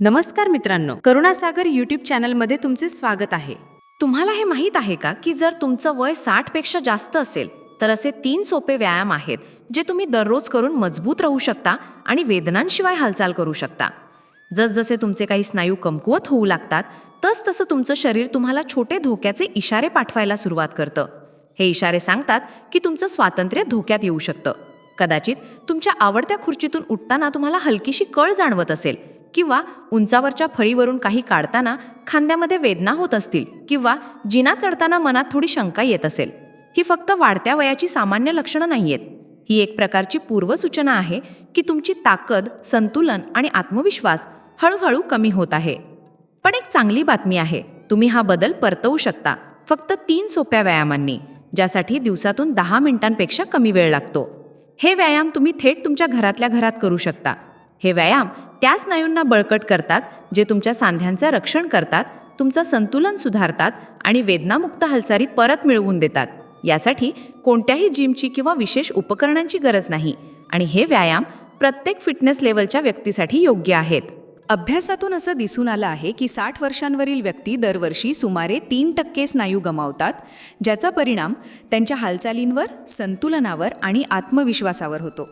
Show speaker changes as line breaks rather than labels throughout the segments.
नमस्कार मित्रांनो करुणासागर यूट्यूब चॅनलमध्ये तुमचे स्वागत आहे. तुम्हाला हे माहीत आहे का की जर तुमचं वय साठपेक्षा जास्त असेल तर असे तीन सोपे व्यायाम आहेत जे तुम्ही दररोज करून मजबूत राहू शकता आणि वेदनांशिवाय हालचाल करू शकता. जसजसे तुमचे काही स्नायू कमकुवत होऊ लागतात तस तसं तुमचं शरीर तुम्हाला छोटे धोक्याचे इशारे पाठवायला सुरुवात करतं. हे इशारे सांगतात की तुमचं स्वातंत्र्य धोक्यात येऊ शकतं. कदाचित तुमच्या आवडत्या खुर्चीतून उठताना तुम्हाला हलकीशी कळ जाणवत असेल किंवा उंचावरच्या फळीवरून काही काढताना खांद्यामध्ये वेदना होत असतील किंवा जिना चढताना मनात थोडी शंका येत असेल ही फक्त वाढत्या वयाची सामान्य लक्षणं नाहीयेत. ही एक प्रकारची पूर्वसूचना आहे की तुमची ताकद संतुलन आणि आत्मविश्वास हळूहळू कमी होत आहे. पण एक चांगली बातमी आहे तुम्ही हा बदल परतवू शकता फक्त तीन सोप्या व्यायामांनी ज्यासाठी दिवसातून दहा मिनिटांपेक्षा कमी वेळ लागतो. हे व्यायाम तुम्ही थेट तुमच्या घरातल्या घरात करू शकता. हे व्यायाम त्या स्नायूंना बळकट करतात जे तुमच्या सांध्यांचं रक्षण करतात तुमचं संतुलन सुधारतात आणि वेदनामुक्त हालचाली परत मिळवून देतात. यासाठी कोणत्याही जिमची किंवा विशेष उपकरणांची गरज नाही. आणि हे व्यायाम प्रत्येक फिटनेस लेवलच्या व्यक्तीसाठी योग्य आहेत.
अभ्यासातून असं दिसून आलं आहे की साठ वर्षांवरील व्यक्ती दरवर्षी सुमारे तीन टक्के स्नायू गमावतात ज्याचा परिणाम त्यांच्या हालचालींवर संतुलनावर आणि आत्मविश्वासावर होतो.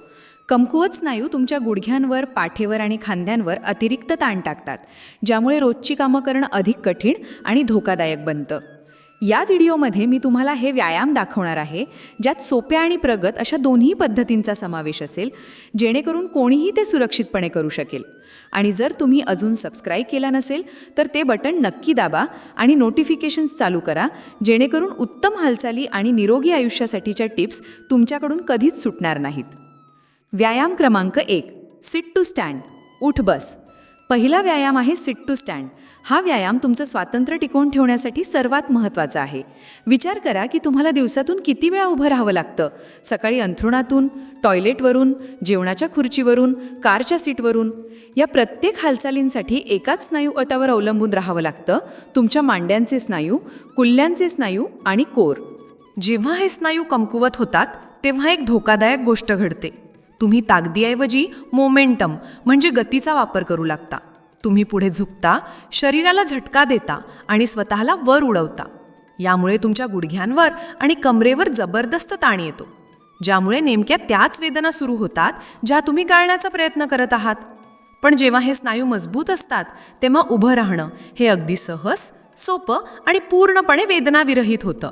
कमकुवत स्नायू तुमच्या गुडघ्यांवर पाठेवर आणि खांद्यांवर अतिरिक्त ताण टाकतात ज्यामुळे रोजची कामं करणं अधिक कठीण आणि धोकादायक बनतं. या व्हिडिओमध्ये मी तुम्हाला हे व्यायाम दाखवणार आहे ज्यात सोप्या आणि प्रगत अशा दोन्ही पद्धतींचा समावेश असेल जेणेकरून कोणीही ते सुरक्षितपणे करू शकेल. आणि जर तुम्ही अजून सबस्क्राईब केला नसेल तर ते बटन नक्की दाबा आणि नोटिफिकेशन्स चालू करा जेणेकरून उत्तम हालचाली आणि निरोगी आयुष्यासाठीच्या टिप्स तुमच्याकडून कधीच सुटणार नाहीत. व्यायाम क्रमांक एक सिट टू स्टँड उठ बस. पहिला व्यायाम आहे सिट टू स्टँड हा व्यायाम तुमचं स्वातंत्र्य टिकवून ठेवण्यासाठी सर्वात महत्त्वाचा आहे. विचार करा की तुम्हाला दिवसातून किती वेळा उभं राहावं लागतं? सकाळी अंथरुणातून टॉयलेटवरून जेवणाच्या खुर्चीवरून कारच्या सीटवरून. या प्रत्येक हालचालींसाठी एकाच स्नायू अटावर अवलंबून राहावं लागतं. तुमच्या मांड्यांचे स्नायू कुल्ल्यांचे स्नायू आणि कोर.
जेव्हा हे स्नायू कमकुवत होतात तेव्हा एक धोकादायक गोष्ट घडते. तुम्ही ताकदीऐवजी मोमेंटम म्हणजे गतीचा वापर करू लागता. तुम्ही पुढे झुकता शरीराला झटका देता आणि स्वतःला वर उडवता. यामुळे तुमच्या गुडघ्यांवर आणि कमरेवर जबरदस्त ताण येतो ज्यामुळे नेमक्या त्याच वेदना सुरू होतात ज्या तुम्ही गाळण्याचा प्रयत्न करत आहात. पण जेव्हा हे स्नायू मजबूत असतात तेव्हा उभं राहणं हे अगदी सहज सोपं आणि पूर्णपणे वेदनाविरहित होतं.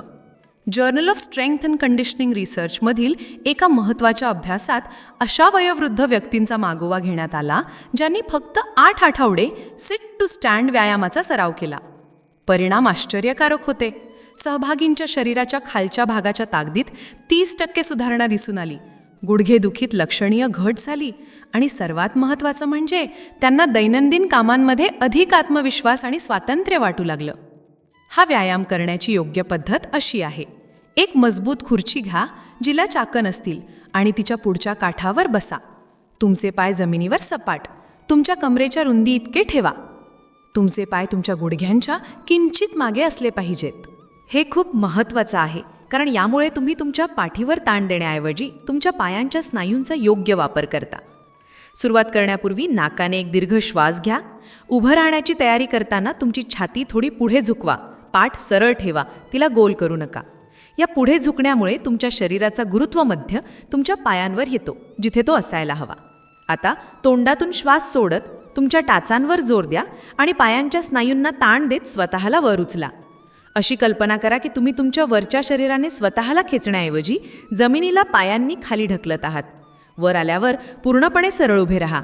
Journal of strength and conditioning रिसर्चमधील एका महत्त्वाच्या अभ्यासात अशा वयोवृद्ध व्यक्तींचा मागोवा घेण्यात आला ज्यांनी फक्त आठ आठवडे सिट टू स्टँड व्यायामाचा सराव केला. परिणाम आश्चर्यकारक होते. सहभागींच्या शरीराच्या खालच्या भागाच्या ताकदीत तीस टक्के सुधारणा दिसून आली. गुडघेदुखीत लक्षणीय घट झाली आणि सर्वात महत्त्वाचं म्हणजे त्यांना दैनंदिन कामांमध्ये अधिक आत्मविश्वास आणि स्वातंत्र्य वाटू लागलं. हा व्यायाम करण्याची योग्य पद्धत अशी आहे. एक मजबूत खुर्ची घ्या जिला चाकण असतील आणि तिच्या पुढच्या काठावर बसा. तुमचे पाय जमिनीवर सपाट. तुमच्या कमरेच्या रुंदी इतके ठेवा. तुमचे पाय तुमच्या गुडघ्यांच्या किंचित मागे असले पाहिजेत.
हे खूप महत्त्वाचं आहे कारण यामुळे तुम्ही तुमच्या पाठीवर ताण देण्याऐवजी तुमच्या पायांच्या स्नायूंचा योग्य वापर करता. सुरुवात करण्यापूर्वी नाकाने एक दीर्घ श्वास घ्या. उभं राहण्याची तयारी करताना तुमची छाती थोडी पुढे झुकवा. पाठ सरळ ठेवा. तिला गोल करू नका. या पुढे झुकण्यामुळे तुमच्या शरीराचा गुरुत्वमध्य तुमच्या पायांवर येतो जिथे तो असायला हवा. आता तोंडातून श्वास सोडत तुमच्या टाचांवर जोर द्या आणि पायांच्या स्नायूंना ताण देत स्वतःला वर उचला. अशी कल्पना करा की तुम्ही तुमच्या वरच्या शरीराने स्वतःला खेचण्याऐवजी जमिनीला पायांनी खाली ढकलत आहात. वर आल्यावर पूर्णपणे सरळ उभे राहा.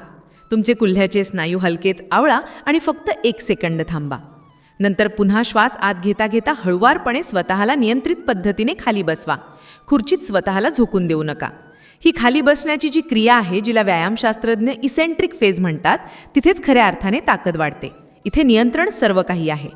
तुमचे कुल्ह्याचे स्नायू हलकेच आवळा आणि फक्त एक सेकंद थांबा. नंतर पुन्हा श्वास आत घेता घेता हळुवारपणे स्वतःला नियंत्रित पद्धतीने खाली बसवा. खुर्चीत स्वतःला झोकून देऊ नका. ही खाली बसण्याची जी क्रिया आहे जिला व्यायामशास्त्रज्ञ इसेंट्रिक फेज म्हणतात तिथेच खऱ्या अर्थाने ताकद वाढते. इथे नियंत्रण सर्व काही आहे.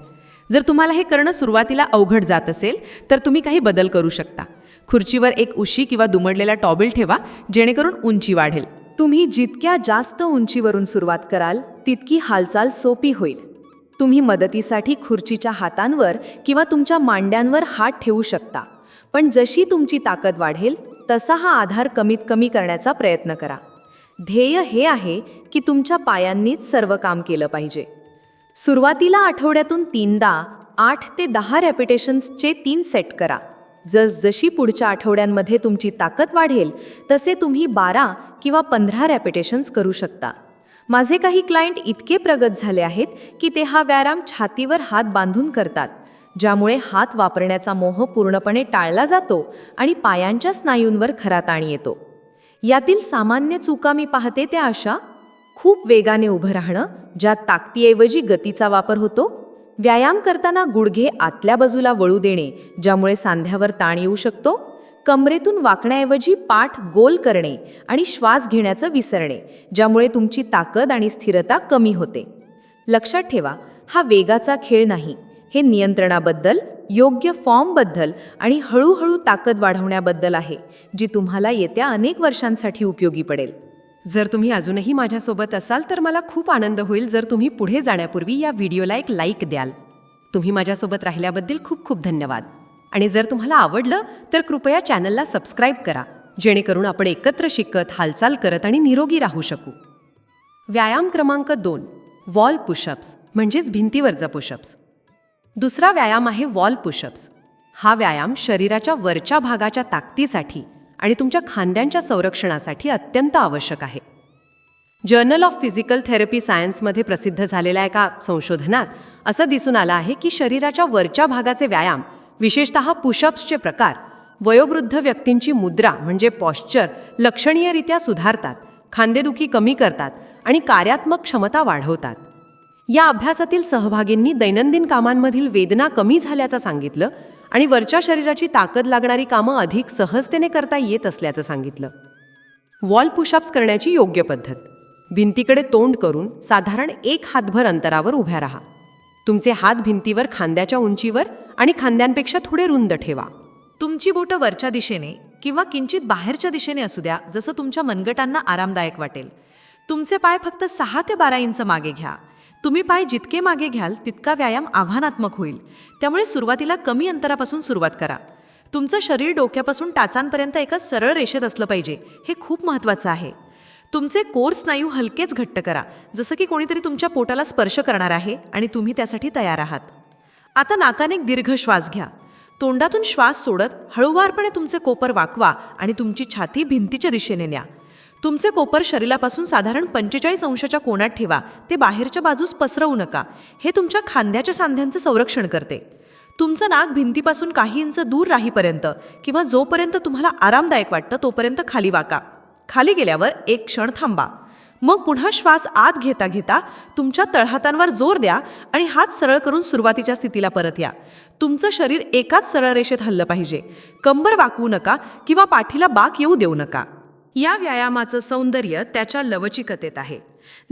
जर तुम्हाला हे करणं सुरुवातीला अवघड जात असेल तर तुम्ही काही बदल करू शकता. खुर्चीवर एक उशी किंवा दुमडलेला टॉबेल ठेवा जेणेकरून उंची वाढेल.
तुम्ही जितक्या जास्त उंचीवरून सुरुवात कराल तितकी हालचाल सोपी होईल. तुम्ही मदतीसाठी खुर्चीच्या हातांवर किंवा तुमच्या मांड्यांवर हात ठेवू शकता. पण जशी तुमची ताकद वाढेल तसा हा आधार कमीत कमी करण्याचा प्रयत्न करा. ध्येय हे आहे की तुमच्या पायांनीच सर्व काम केलं पाहिजे. सुरुवातीला आठवड्यातून तीनदा आठ ते दहा रॅपिटेशन्सचे तीन सेट करा. जसजशी पुढच्या आठवड्यांमध्ये तुमची ताकद वाढेल तसे तुम्ही बारा किंवा पंधरा रॅपिटेशन्स करू शकता. माझे काही क्लायंट इतके प्रगत झाले आहेत की ते हा व्यायाम छातीवर हात बांधून करतात. ज्यामुळे हात वापरण्याचा मोह पूर्णपणे टाळला जातो आणि पायांच्या स्नायूंवर खरा ताण येतो. यातील सामान्य चुका मी पाहते त्या अशा खूप वेगाने उभं राहणं ज्यात ताकदीऐवजी गतीचा वापर होतो व्यायाम करताना गुडघे आतल्या बाजूला वळू देणे ज्यामुळे सांध्यावर ताण येऊ शकतो कमरेतून वाकण्याऐवजी पाठ गोल करणे आणि श्वास घेण्याचं विसरणे ज्यामुळे तुमची ताकद आणि स्थिरता कमी होते. लक्षात ठेवा हा वेगाचा खेळ नाही. हे नियंत्रणाबद्दल योग्य फॉर्मबद्दल आणि हळूहळू ताकद वाढवण्याबद्दल आहे जी तुम्हाला येत्या अनेक वर्षांसाठी उपयोगी पडेल.
जर तुम्ही अजूनही माझ्यासोबत असाल तर मला खूप आनंद होईल जर तुम्ही पुढे जाण्यापूर्वी या व्हिडिओला एक लाईक द्याल. तुम्ही माझ्यासोबत राहिल्याबद्दल खूप खूप धन्यवाद. आणि जर तुम्हाला आवडलं तर कृपया चॅनलला सबस्क्राईब करा जेणेकरून आपण एकत्र शिकत हालचाल करत आणि निरोगी राहू शकू. व्यायाम क्रमांक दोन वॉल पुशअप्स म्हणजेच भिंतीवरचा पुशअप्स. दुसरा व्यायाम आहे वॉल पुशअप्स. हा व्यायाम शरीराच्या वरच्या भागाच्या ताकदीसाठी आणि तुमच्या खांद्यांच्या संरक्षणासाठी अत्यंत आवश्यक आहे. जर्नल ऑफ फिजिकल थेरपी सायन्समध्ये प्रसिद्ध झालेल्या एका संशोधनात असं दिसून आलं आहे की शरीराच्या वरच्या भागाचे व्यायाम विशेषतः पुशअप्सचे प्रकार वयोवृद्ध व्यक्तींची मुद्रा म्हणजे पॉश्चर लक्षणीयरित्या सुधारतात खांदेदुखी कमी करतात आणि कार्यात्मक क्षमता वाढवतात. या अभ्यासातील सहभागींनी दैनंदिन कामांमधील वेदना कमी झाल्याचं सांगितलं आणि वरच्या शरीराची ताकद लागणारी कामं अधिक सहजतेने करता येत असल्याचं सांगितलं. वॉल पुशअप्स करण्याची योग्य पद्धत. भिंतीकडे तोंड करून साधारण एक हातभर अंतरावर उभ्या राहा. तुमचे हात भिंतीवर खांद्याच्या उंचीवर आणि खांद्यांपेक्षा थोडे रुंद ठेवा.
तुमची बोटं वरच्या दिशेने किंवा किंचित बाहेरच्या दिशेने असू द्या जसं तुमच्या मनगटांना आरामदायक वाटेल. तुमचे पाय फक्त सहा ते बारा इंच मागे घ्या. तुम्ही पाय जितके मागे घ्याल तितका व्यायाम आव्हानात्मक होईल. त्यामुळे सुरुवातीला कमी अंतरापासून सुरुवात करा. तुमचं शरीर डोक्यापासून टाचांपर्यंत एका सरळ रेषेत असलं पाहिजे हे खूप महत्त्वाचं आहे. तुमचे कोर स्नायू हलकेच घट्ट करा जसं की कोणीतरी तुमच्या पोटाला स्पर्श करणार आहे आणि तुम्ही त्यासाठी तयार आहात. आता नाकाने एक दीर्घ श्वास घ्या. तोंडातून श्वास सोडत हळूवारपणे तुमचे कोपर वाकवा आणि तुमची छाती भिंतीच्या दिशेने न्या. तुमचे कोपर शरीरापासून साधारण पंचेचाळीस अंशाच्या कोणात ठेवा. ते बाहेरच्या बाजूस पसरवू नका. हे तुमच्या खांद्याच्या सांध्यांचं संरक्षण करते. तुमचं नाक भिंतीपासून काही इंच दूर राहीपर्यंत किंवा जोपर्यंत तुम्हाला आरामदायक वाटतं तोपर्यंत खाली वाका. खाली गेल्यावर एक क्षण थांबा. मग पुन्हा श्वास आत घेता घेता तुमच्या तळहातांवर जोर द्या आणि हात सरळ करून सुरुवातीच्या स्थितीला परत या. तुमचं शरीर एकाच सरळ रेषेत हल्लं पाहिजे. कंबर वाकवू नका किंवा पाठीला बाक येऊ देऊ नका. या व्यायामाचं सौंदर्य त्याच्या लवचिकतेत आहे.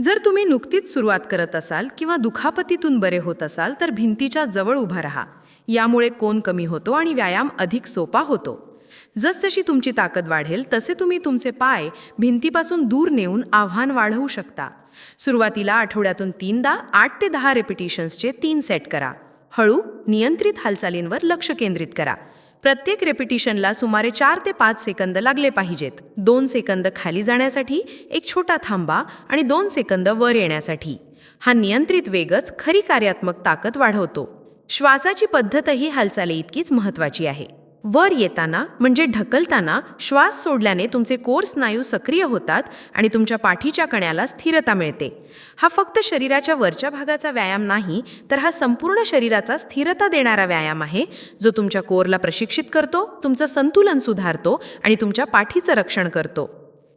जर तुम्ही नुकतीच सुरुवात करत असाल किंवा दुखापतीतून बरे होत असाल तर भिंतीच्या जवळ उभा राहा. यामुळे कोण कमी होतो आणि व्यायाम अधिक सोपा होतो. जसजशी तुमची ताकद वाढेल तसे तुम्ही तुमचे पाय भिंतीपासून दूर नेऊन आव्हान वाढवू शकता. सुरुवातीला आठवड्यातून तीनदा आठ ते दहा रेपिटेशन्सचे तीन सेट करा. हळू नियंत्रित हालचालींवर लक्ष केंद्रित करा. प्रत्येक रेपिटिशनला सुमारे चार ते पाच सेकंद लागले पाहिजेत. दोन सेकंद खाली जाण्यासाठी एक छोटा थांबा आणि दोन सेकंद वर येण्यासाठी. हा नियंत्रित वेगच खरी कार्यात्मक ताकद वाढवतो. श्वासाची पद्धतही हालचाली इतकीच महत्वाची आहे. वर येताना म्हणजे ढकलताना श्वास सोडल्याने तुमचे कोर स्नायू सक्रिय होतात आणि तुमच्या पाठीच्या कण्याला स्थिरता मिळते. हा फक्त शरीराच्या वरच्या भागाचा व्यायाम नाही तर हा संपूर्ण शरीराचा स्थिरता देणारा व्यायाम आहे जो तुमच्या कोरला प्रशिक्षित करतो तुमचं संतुलन सुधारतो आणि तुमच्या पाठीचं रक्षण करतो.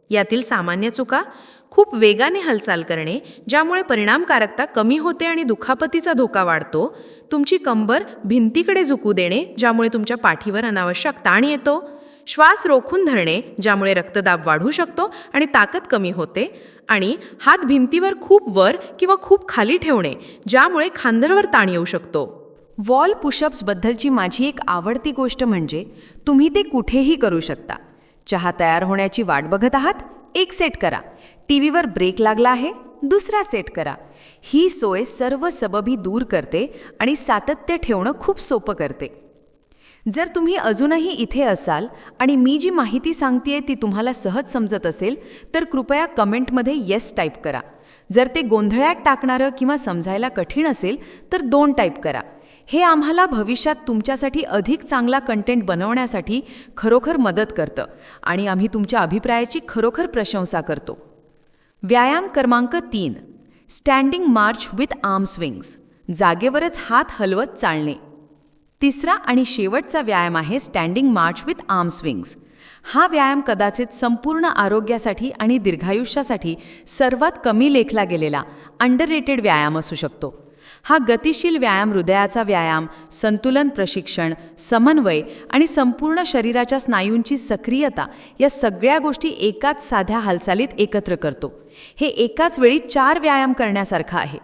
यातील सामान्य चुका खूप वेगाने हालचाल करणे ज्यामुळे परिणामकारकता कमी होते आणि दुखापतीचा धोका वाढतो. तुमची कंबर भिंतीकडे झुकू देणे ज्यामुळे तुमच्या पाठीवर अनावश्यक ताण येतो. श्वास रोखून धरणे ज्यामुळे रक्तदाब वाढू शकतो आणि ताकद कमी होते. आणि हात भिंतीवर खूप वर किंवा खूप खाली ठेवणे ज्यामुळे खांद्यावर ताण येऊ शकतो.
वॉल पुशअप्सबद्दलची माझी एक आवडती गोष्ट म्हणजे तुम्ही ते कुठेही करू शकता. चहा तयार होण्याची वाट बघत आहात एक सेट करा. टी व्हीवर ब्रेक लागला आहे दुसरा सेट करा. ही सोय सर्व सबबी दूर करते आणि सातत्य ठेवणं खूप सोपं करते. जर तुम्ही अजूनही इथे असाल आणि मी जी माहिती सांगतेय ती तुम्हाला सहज समजत असेल तर कृपया कमेंटमध्ये येस टाईप करा. जर ते गोंधळात टाकणारं किंवा समजायला कठीण असेल तर दोन टाईप करा. हे आम्हाला भविष्यात तुमच्यासाठी अधिक चांगला कंटेंट बनवण्यासाठी खरोखर मदत करतं आणि आम्ही तुमच्या अभिप्रायाची खरोखर प्रशंसा करतो. व्यायाम क्रमांक तीन standing march with arm swings जागेवरच हात हलवत चालणे. तिसरा आणि शेवटचा व्यायाम आहे standing march with arm swings हा व्यायाम कदाचित संपूर्ण आरोग्यासाठी आणि दीर्घायुष्यासाठी सर्वात कमी लेखला गेलेला अंडररेटेड व्यायाम असू शकतो. हा गतिशील व्यायाम हृदयाचा व्यायाम संतुलन प्रशिक्षण समन्वय आणि संपूर्ण शरीराच्या स्नायूंची सक्रियता या सगळ्या गोष्टी एकाच साध्या हालचालीत एकत्र करतो. हे एकाच वेळी चार व्यायाम करण्यासारखं आहे.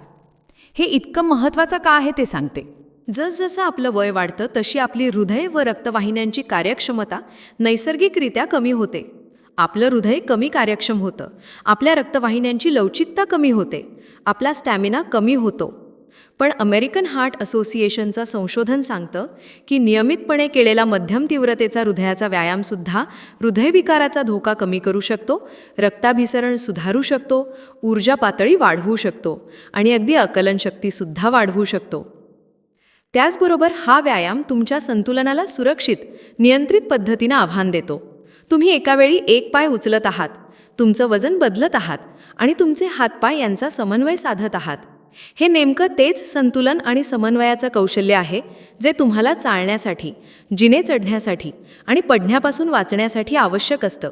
हे इतकं महत्त्वाचं का आहे ते सांगते.
जसजसं आपलं वय वाढतं तशी आपली हृदय व रक्तवाहिन्यांची कार्यक्षमता नैसर्गिकरित्या कमी होते. आपलं हृदय कमी कार्यक्षम होतं. आपल्या रक्तवाहिन्यांची लवचिकता कमी होते. आपला स्टॅमिना कमी होतो. पण अमेरिकन हार्ट असोसिएशनचं संशोधन सांगतं की नियमितपणे केलेला मध्यम तीव्रतेचा हृदयाचा व्यायामसुद्धा हृदयविकाराचा धोका कमी करू शकतो रक्ताभिसरण सुधारू शकतो ऊर्जा पातळी वाढवू शकतो आणि अगदी अकलनशक्तीसुद्धा वाढवू शकतो. त्याचबरोबर हा व्यायाम तुमच्या संतुलनाला सुरक्षित नियंत्रित पद्धतीनं आव्हान देतो. तुम्ही एकावेळी एक पाय उचलत आहात तुमचं वजन बदलत आहात आणि तुमचे हातपाय यांचा समन्वय साधत आहात. हे नेमकं तेच संतुलन आणि समन्वयाचं कौशल्य आहे जे तुम्हाला चालण्यासाठी जिने चढण्यासाठी आणि पडण्यापासून वाचण्यासाठी आवश्यक असतं.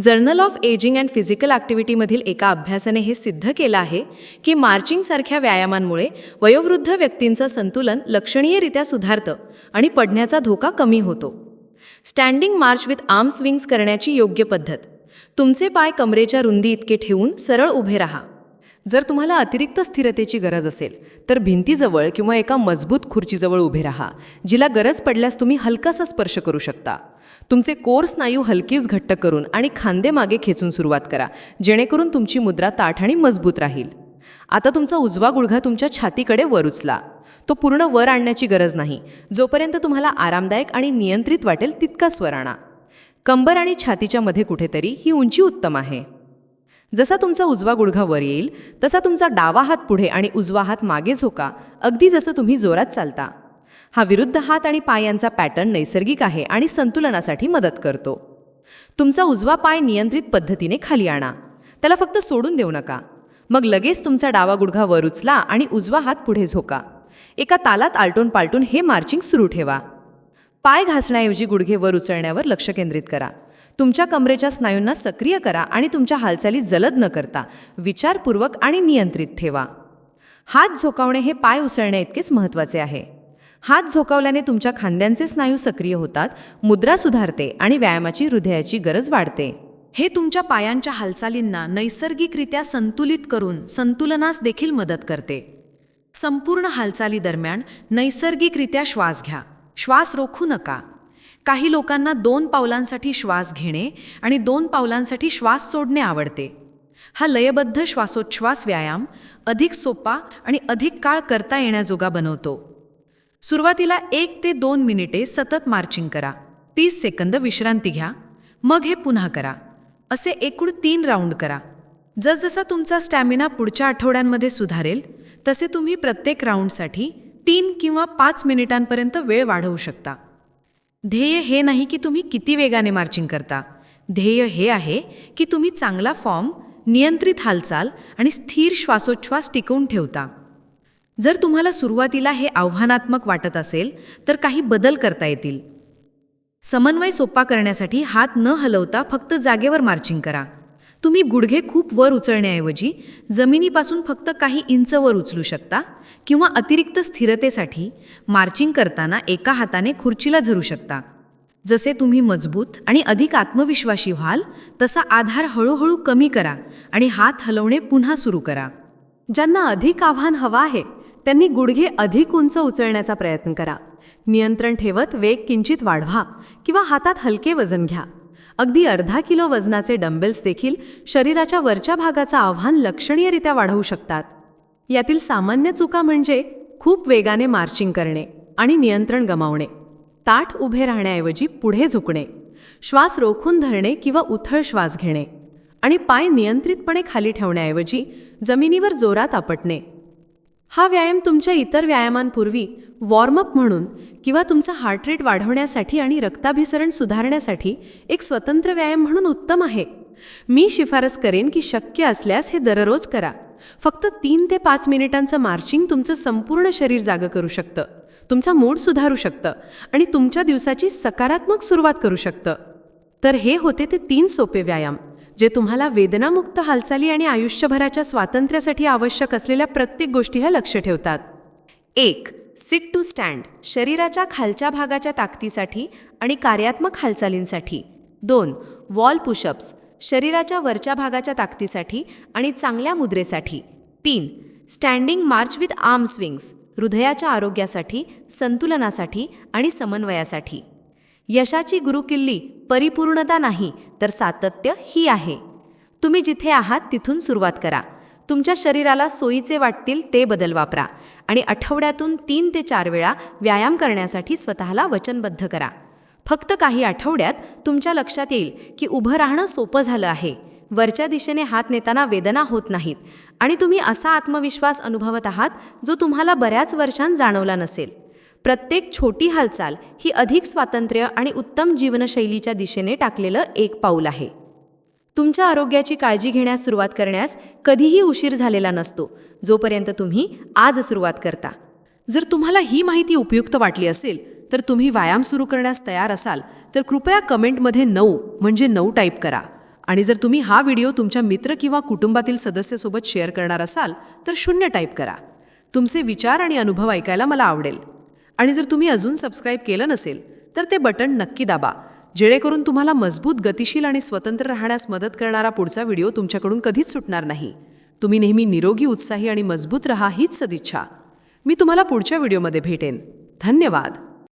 Journal of ageing and physical ॲक्टिव्हिटीमधील एका अभ्यासाने हे सिद्ध केलं आहे की मार्चिंगसारख्या व्यायामांमुळे वयोवृद्ध व्यक्तींचं संतुलन लक्षणीयरित्या सुधारतं आणि पडण्याचा धोका कमी होतो. Standing march with arm swings करण्याची योग्य पद्धत. तुमचे पाय कमरेच्या रुंदी इतके ठेवून सरळ उभे राहा.
जर तुम्हाला अतिरिक्त स्थिरतेची गरज असेल तर भिंतीजवळ किंवा एका मजबूत खुर्चीजवळ उभे राहा जिला गरज पडल्यास तुम्ही हलकासा स्पर्श करू शकता. तुमचे कोर स्नायू हलकीच घट्ट करून आणि खांदे मागे खेचून सुरुवात करा जेणेकरून तुमची मुद्रा ताठ आणि मजबूत राहील. आता तुमचा उजवा गुडघा तुमच्या छातीकडे वर उचला. तो पूर्ण वर आणण्याची गरज नाही. जोपर्यंत तुम्हाला आरामदायक आणि नियंत्रित वाटेल तितकाच वर आणा. कंबर आणि छातीच्या मध्ये कुठेतरी ही उंची उत्तम आहे. जसा तुमचा उजवा गुडघा वर येईल तसा तुमचा डावा हात पुढे आणि उजवा हात मागे झोका अगदी जसं तुम्ही जोरात चालता. हा विरुद्ध हात आणि पाय यांचा पॅटर्न नैसर्गिक आहे आणि संतुलनासाठी मदत करतो. तुमचा उजवा पाय नियंत्रित पद्धतीने खाली आणा. त्याला फक्त सोडून देऊ नका. मग लगेच तुमचा डावा गुडघा वर उचला आणि उजवा हात पुढे झोका. एका तालात आलटून पालटून हे मार्चिंग सुरू ठेवा. पाय घासण्याऐवजी गुडघे वर उचलण्यावर लक्ष केंद्रित करा. तुमच्या कमरेच्या स्नायूंना सक्रिय करा आणि तुमच्या हालचाली जलद न करता. विचारपूर्वक आणि नियंत्रित ठेवा. हात झोकावणे हे पाय उसळण्या इतकेच महत्त्वाचे आहे. हात झोकावल्याने तुमच्या खांद्यांचे स्नायू सक्रिय होतात मुद्रा सुधारते आणि व्यायामाची हृदयाची गरज वाढते.
हे तुमच्या पायांच्या हालचालींना नैसर्गिकरित्या संतुलित करून संतुलनास देखील मदत करते. संपूर्ण हालचाली दरम्यान नैसर्गिकरित्या श्वास घ्या. श्वास रोखू नका. काही लोकांना दोन पावलांसाठी श्वास घेणे आणि दोन पावलांसाठी श्वास सोडणे आवडते. हा लयबद्ध श्वासोच्छ्वास व्यायाम अधिक सोपा आणि अधिक काळ करता येण्याजोगा बनवतो. सुरुवातीला एक ते दोन मिनिटे सतत मार्चिंग करा. तीस सेकंद विश्रांती घ्या. मग हे पुन्हा करा. असे एकूण तीन राऊंड करा. जसजसा तुमचा स्टॅमिना पुढच्या आठवड्यांमध्ये सुधारेल तसे तुम्ही प्रत्येक राऊंडसाठी तीन किंवा पाच मिनिटांपर्यंत वेळ वाढवू शकता. ध्येय हे नाही की तुम्ही किती वेगाने मार्चिंग करता. ध्येय हे आहे की तुम्ही चांगला फॉर्म नियंत्रित हालचाल आणि स्थिर श्वासोच्छ्वास टिकवून ठेवता. जर तुम्हाला सुरुवातीला हे आव्हानात्मक वाटत असेल तर काही बदल करता येतील. समन्वय सोपा करण्यासाठी हात न हलवता फक्त जागेवर मार्चिंग करा. तुम्ही गुडघे खूप वर उचलण्याऐवजी जमिनीपासून फक्त काही इंच वर उचलू शकता किंवा अतिरिक्त स्थिरतेसाठी मार्चिंग करताना एका हाताने खुर्चीला झरू शकता. जसे तुम्ही मजबूत आणि अधिक आत्मविश्वासी व्हाल तसा आधार हळूहळू कमी करा आणि हात हलवणे पुन्हा सुरू करा.
ज्यांना अधिक आव्हान हवं आहे त्यांनी गुडघे अधिक उंच उचलण्याचा प्रयत्न करा. नियंत्रण ठेवत वेग किंचित वाढवा किंवा हातात हलके वजन घ्या. अगदी अर्धा किलो वजनाचे डंबेल्स देखील शरीराच्या वरच्या भागाचं आव्हान लक्षणीयरित्या वाढवू शकतात. यातील सामान्य चुका म्हणजे खूप वेगाने मार्चिंग करणे आणि नियंत्रण गमावणे ताठ उभे राहण्याऐवजी पुढे झुकणे श्वास रोखून धरणे किंवा उथळ श्वास घेणे आणि पाय नियंत्रितपणे खाली ठेवण्याऐवजी जमिनीवर जोरात आपटणे. हा व्यायाम तुमच्या इतर व्यायामांपूर्वी वॉर्मअप म्हणून किंवा तुमचा हार्ट रेट वाढवण्यासाठी आणि रक्ताभिसरण सुधारण्यासाठी एक स्वतंत्र व्यायाम म्हणून उत्तम आहे. मी शिफारस करेन की शक्य असल्यास हे दररोज करा. फक्त तीन ते पाच मिनिटांचं मार्चिंग तुमचं संपूर्ण शरीर जागं करू शकतं. तुमचा मूड सुधारू शकतं आणि तुमच्या दिवसाची सकारात्मक सुरुवात करू शकतं. तर हे होते ते तीन सोपे व्यायाम जे तुम्हाला वेदनामुक्त हालचाली आणि आयुष्यभराच्या स्वातंत्र्यासाठी आवश्यक असलेल्या प्रत्येक गोष्टी ह्या लक्ष ठेवतात.
एक सिट टू स्टँड शरीराच्या खालच्या भागाच्या ताकदीसाठी आणि कार्यात्मक हालचालींसाठी. दोन वॉल पुशअप्स शरीराच्या वरच्या भागाच्या ताकदीसाठी आणि चांगल्या मुद्रेसाठी. तीन standing march with arm swings हृदयाच्या आरोग्यासाठी संतुलनासाठी आणि समन्वयासाठी. यशाची गुरुकिल्ली परिपूर्णता नाही तर सातत्य ही आहे. तुम्ही जिथे आहात तिथून सुरुवात करा. तुमच्या शरीराला सोयीचे वाटतील ते बदल वापरा. आणि आठवड्यातून तीन ते चार वेळा व्यायाम करण्यासाठी स्वतःला वचनबद्ध करा. फक्त काही आठवड्यात तुमच्या लक्षात येईल की उभं राहणं सोपं झालं आहे. वरच्या दिशेने हात नेताना वेदना होत नाहीत आणि तुम्ही असा आत्मविश्वास अनुभवत आहात जो तुम्हाला बऱ्याच वर्षांत जाणवला नसेल. प्रत्येक छोटी हालचाल ही अधिक स्वातंत्र्य आणि उत्तम जीवनशैलीच्या दिशेने टाकलेलं एक पाऊल आहे. तुमच्या आरोग्याची काळजी घेण्यास सुरुवात करण्यास कधीही उशीर झालेला नसतो जोपर्यंत तुम्ही आज सुरुवात करता.
जर तुम्हाला ही माहिती उपयुक्त वाटली असेल तर तुम्ही व्यायाम सुरू करण्यास तयार असाल तर कृपया कमेंटमध्ये नऊ म्हणजे नऊ टाईप करा. आणि जर तुम्ही हा व्हिडिओ तुमच्या मित्र किंवा कुटुंबातील सदस्यासोबत शेअर करणार असाल तर शून्य टाईप करा. तुमचे विचार आणि अनुभव ऐकायला मला आवडेल. आणि जर तुम्ही अजून सबस्क्राईब केलं नसेल तर ते बटन नक्की दाबा जेणेकरून तुम्हाला मजबूत गतिशील आणि स्वतंत्र राहण्यास मदत करणारा पुढचा व्हिडिओ तुमच्याकडून कधीच सुटणार नाही. तुम्ही नेहमी निरोगी उत्साही आणि मजबूत रहा हीच सदिच्छा. मी तुम्हाला पुढच्या व्हिडिओमध्ये भेटेन. धन्यवाद!